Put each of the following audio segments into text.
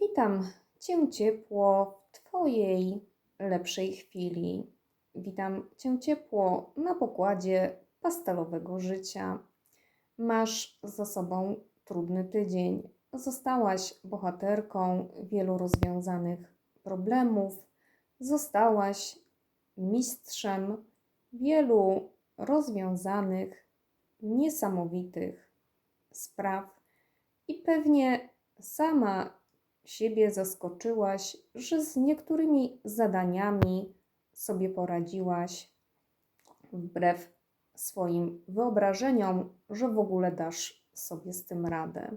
Witam Cię ciepło w Twojej lepszej chwili. Witam Cię ciepło na pokładzie pastelowego życia. Masz za sobą trudny tydzień. Zostałaś bohaterką wielu rozwiązanych problemów. Zostałaś mistrzem wielu rozwiązanych, niesamowitych spraw i pewnie sama siebie zaskoczyłaś, że z niektórymi zadaniami sobie poradziłaś wbrew swoim wyobrażeniom, że w ogóle dasz sobie z tym radę.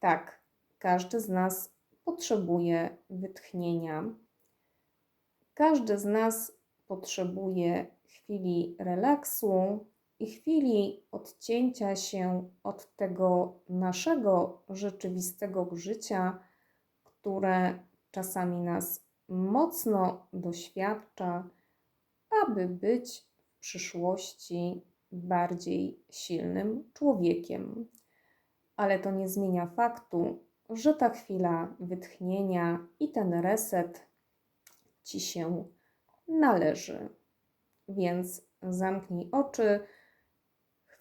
Tak, każdy z nas potrzebuje wytchnienia. Każdy z nas potrzebuje chwili relaksu, i chwili odcięcia się od tego naszego rzeczywistego życia, które czasami nas mocno doświadcza, aby być w przyszłości bardziej silnym człowiekiem. Ale to nie zmienia faktu, że ta chwila wytchnienia i ten reset ci się należy. Więc zamknij oczy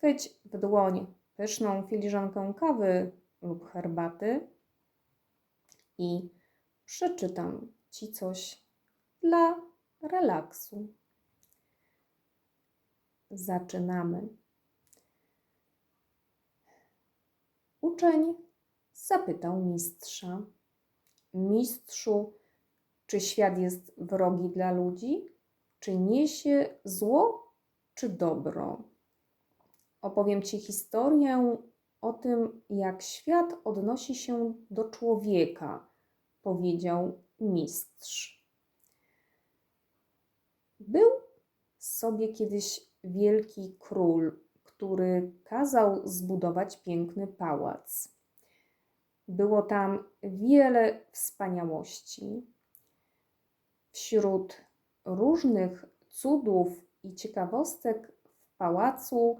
Chwyć w dłoń pyszną filiżankę kawy lub herbaty i przeczytam Ci coś dla relaksu. Zaczynamy. Uczeń zapytał mistrza: Mistrzu, czy świat jest wrogi dla ludzi? Czy niesie zło czy dobro? Opowiem Ci historię o tym, jak świat odnosi się do człowieka, powiedział mistrz. Był sobie kiedyś wielki król, który kazał zbudować piękny pałac. Było tam wiele wspaniałości. Wśród różnych cudów i ciekawostek w pałacu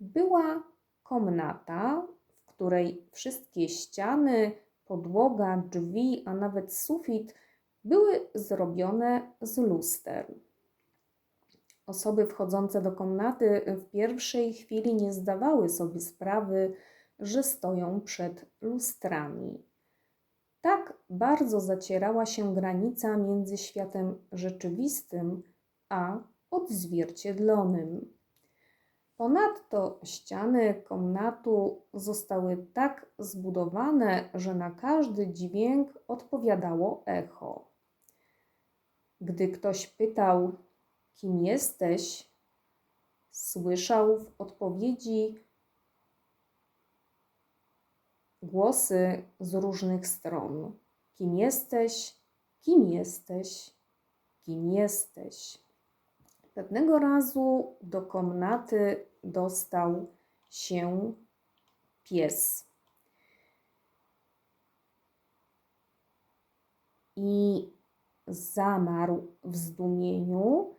była komnata, w której wszystkie ściany, podłoga, drzwi, a nawet sufit były zrobione z luster. Osoby wchodzące do komnaty w pierwszej chwili nie zdawały sobie sprawy, że stoją przed lustrami. Tak bardzo zacierała się granica między światem rzeczywistym a odzwierciedlonym. Ponadto ściany komnatu zostały tak zbudowane, że na każdy dźwięk odpowiadało echo. Gdy ktoś pytał, kim jesteś, słyszał w odpowiedzi głosy z różnych stron. Kim jesteś? Kim jesteś? Kim jesteś? Pewnego razu do komnaty dostał się pies. I zamarł w zdumieniu,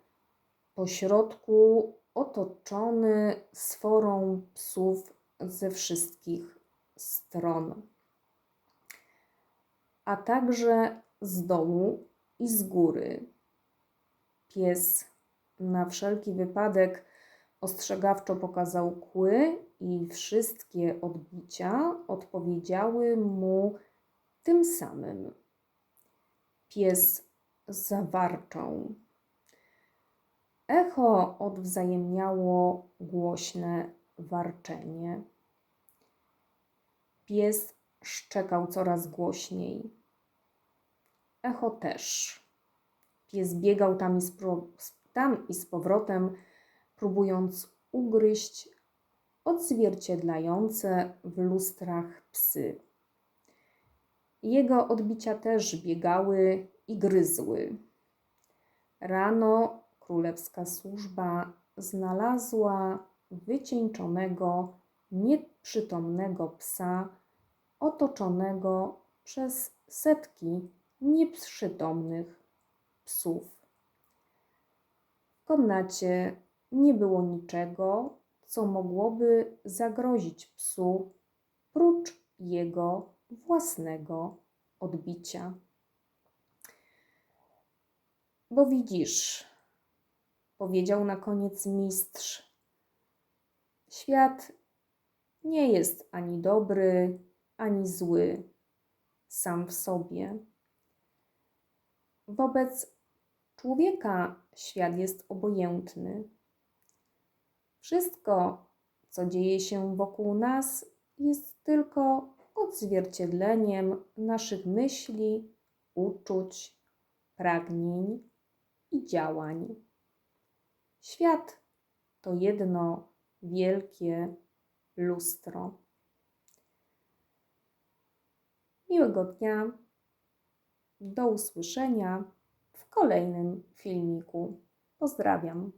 pośrodku otoczony sforą psów ze wszystkich stron, a także z dołu i z góry. Pies na wszelki wypadek ostrzegawczo pokazał kły i wszystkie odbicia odpowiedziały mu tym samym. Pies zawarczał. Echo odwzajemniało głośne warczenie. Pies szczekał coraz głośniej. Echo też. Pies biegał tam i tam i z powrotem, próbując ugryźć odzwierciedlające w lustrach psy. Jego odbicia też biegały i gryzły. Rano królewska służba znalazła wycieńczonego, nieprzytomnego psa otoczonego przez setki nieprzytomnych psów komnacie nie było niczego, co mogłoby zagrozić psu, prócz jego własnego odbicia. Bo widzisz, powiedział na koniec mistrz, świat nie jest ani dobry, ani zły sam w sobie. Wobec człowieka świat jest obojętny. Wszystko, co dzieje się wokół nas, jest tylko odzwierciedleniem naszych myśli, uczuć, pragnień i działań. Świat to jedno wielkie lustro. Miłego dnia. Do usłyszenia kolejnym filmiku. Pozdrawiam.